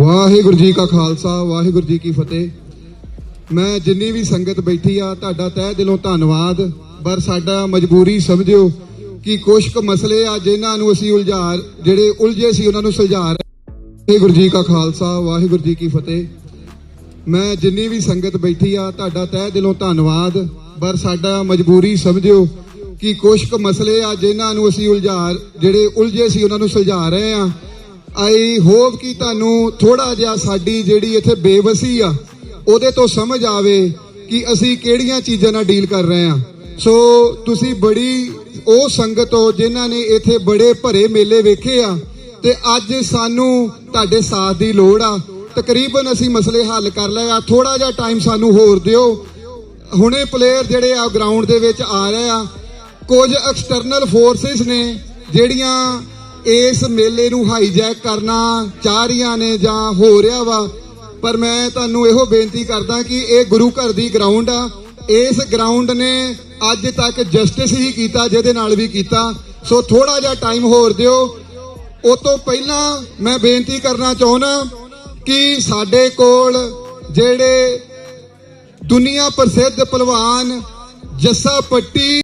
ਵਾਹਿਗੁਰੂ ਜੀ ਕਾ ਖਾਲਸਾ, ਵਾਹਿਗੁਰੂ ਜੀ ਕੀ ਫਤਿਹ। ਮੈਂ ਜਿੰਨੀ ਵੀ ਸੰਗਤ ਬੈਠੀ ਆ, ਤੁਹਾਡਾ ਤਹਿ ਦਿਲੋਂ ਧੰਨਵਾਦ। ਪਰ ਸਾਡਾ ਮਜਬੂਰੀ ਸਮਝਿਓ ਕਿ ਕੁਝ ਕੁ ਮਸਲੇ ਆ, ਜਿਨ੍ਹਾਂ ਨੂੰ ਅਸੀਂ ਉਲਝਾ ਜਿਹੜੇ ਉਲਝੇ ਸੀ, ਉਹਨਾਂ ਨੂੰ ਸੁਲਝਾ ਰਹੇ ਵਾਹਿਗੁਰੂ ਜੀ ਕਾ ਖਾਲਸਾ, ਵਾਹਿਗੁਰੂ ਜੀ ਕੀ ਫਤਿਹ। ਮੈਂ ਜਿੰਨੀ ਵੀ ਸੰਗਤ ਬੈਠੀ ਆ, ਤੁਹਾਡਾ ਤਹਿ ਦਿਲੋਂ ਧੰਨਵਾਦ। ਪਰ ਸਾਡਾ ਮਜਬੂਰੀ ਸਮਝਿਓ ਕਿ ਕੁਝ ਕੁ ਮਸਲੇ ਆ ਜਿਨ੍ਹਾਂ ਨੂੰ ਅਸੀਂ ਉਲਝਾ ਜਿਹੜੇ ਉਲਝੇ ਸੀ ਉਹਨਾਂ ਨੂੰ ਸੁਲਝਾ ਰਹੇ ਆ ਆਈ ਹੋਪ ਕਿ ਤੁਹਾਨੂੰ ਥੋੜਾ ਜਿਹਾ ਸਾਡੀ ਜਿਹੜੀ ਇੱਥੇ ਬੇਵਸੀ ਆ, ਉਹਦੇ ਤੋਂ ਸਮਝ ਆਵੇ ਕਿ ਅਸੀਂ ਕਿਹੜੀਆਂ ਚੀਜ਼ਾਂ ਨਾਲ ਡੀਲ ਕਰ ਰਹੇ ਆ ਸੋ ਤੁਸੀਂ ਬੜੀ ਉਹ ਸੰਗਤ ਹੋ ਜਿਨ੍ਹਾਂ ਨੇ ਇੱਥੇ ਬੜੇ ਭਰੇ ਮੇਲੇ ਵੇਖੇ ਆ ਤੇ ਅੱਜ ਸਾਨੂੰ ਤੁਹਾਡੇ ਸਾਥ ਦੀ ਲੋੜ ਆ। ਤਕਰੀਬਨ ਅਸੀਂ ਮਸਲੇ ਹੱਲ ਕਰ ਲਏ ਆ। ਥੋੜਾ ਜਿਹਾ ਟਾਈਮ ਸਾਨੂੰ ਹੋਰ ਦਿਓ। ਹੁਣੇ ਪਲੇਅਰ ਜਿਹੜੇ ਆ ਗਰਾਊਂਡ ਦੇ ਵਿੱਚ ਆ ਰਹੇ ਆ। ਕੁਝ ਐਕਸਟਰਨਲ ਫੋਰਸਸ ਨੇ ਜਿਹੜੀਆਂ ਇਸ ਮੇਲੇ ਨੂੰ ਹਾਈਜੈਕ ਕਰਨਾ ਚਾਹ ਰਹੀਆਂ ਨੇ ਜਾਂ ਹੋ ਰਿਹਾ ਵਾ। ਪਰ ਮੈਂ ਤੁਹਾਨੂੰ ਇਹੋ ਬੇਨਤੀ ਕਰਦਾ ਕਿ ਇਹ ਗੁਰੂ ਘਰ ਦੀ ਗਰਾਊਂਡ ਆ। ਇਸ ਗਰਾਊਂਡ ਨੇ ਅੱਜ ਤੱਕ ਜਸਟਿਸ ਹੀ ਕੀਤਾ, ਜਿਹਦੇ ਨਾਲ ਵੀ ਕੀਤਾ। ਸੋ ਥੋੜਾ ਜਿਹਾ ਟਾਈਮ ਹੋਰ ਦਿਓ। ਉਹ ਤੋਂ ਪਹਿਲਾਂ ਮੈਂ ਬੇਨਤੀ ਕਰਨਾ ਚਾਹੁੰਦਾ ਕਿ ਸਾਡੇ ਕੋਲ ਜਿਹੜੇ ਦੁਨੀਆ ਪ੍ਰਸਿੱਧ ਪਹਿਲਵਾਨ ਜੱਸਾ ਪੱਟੀ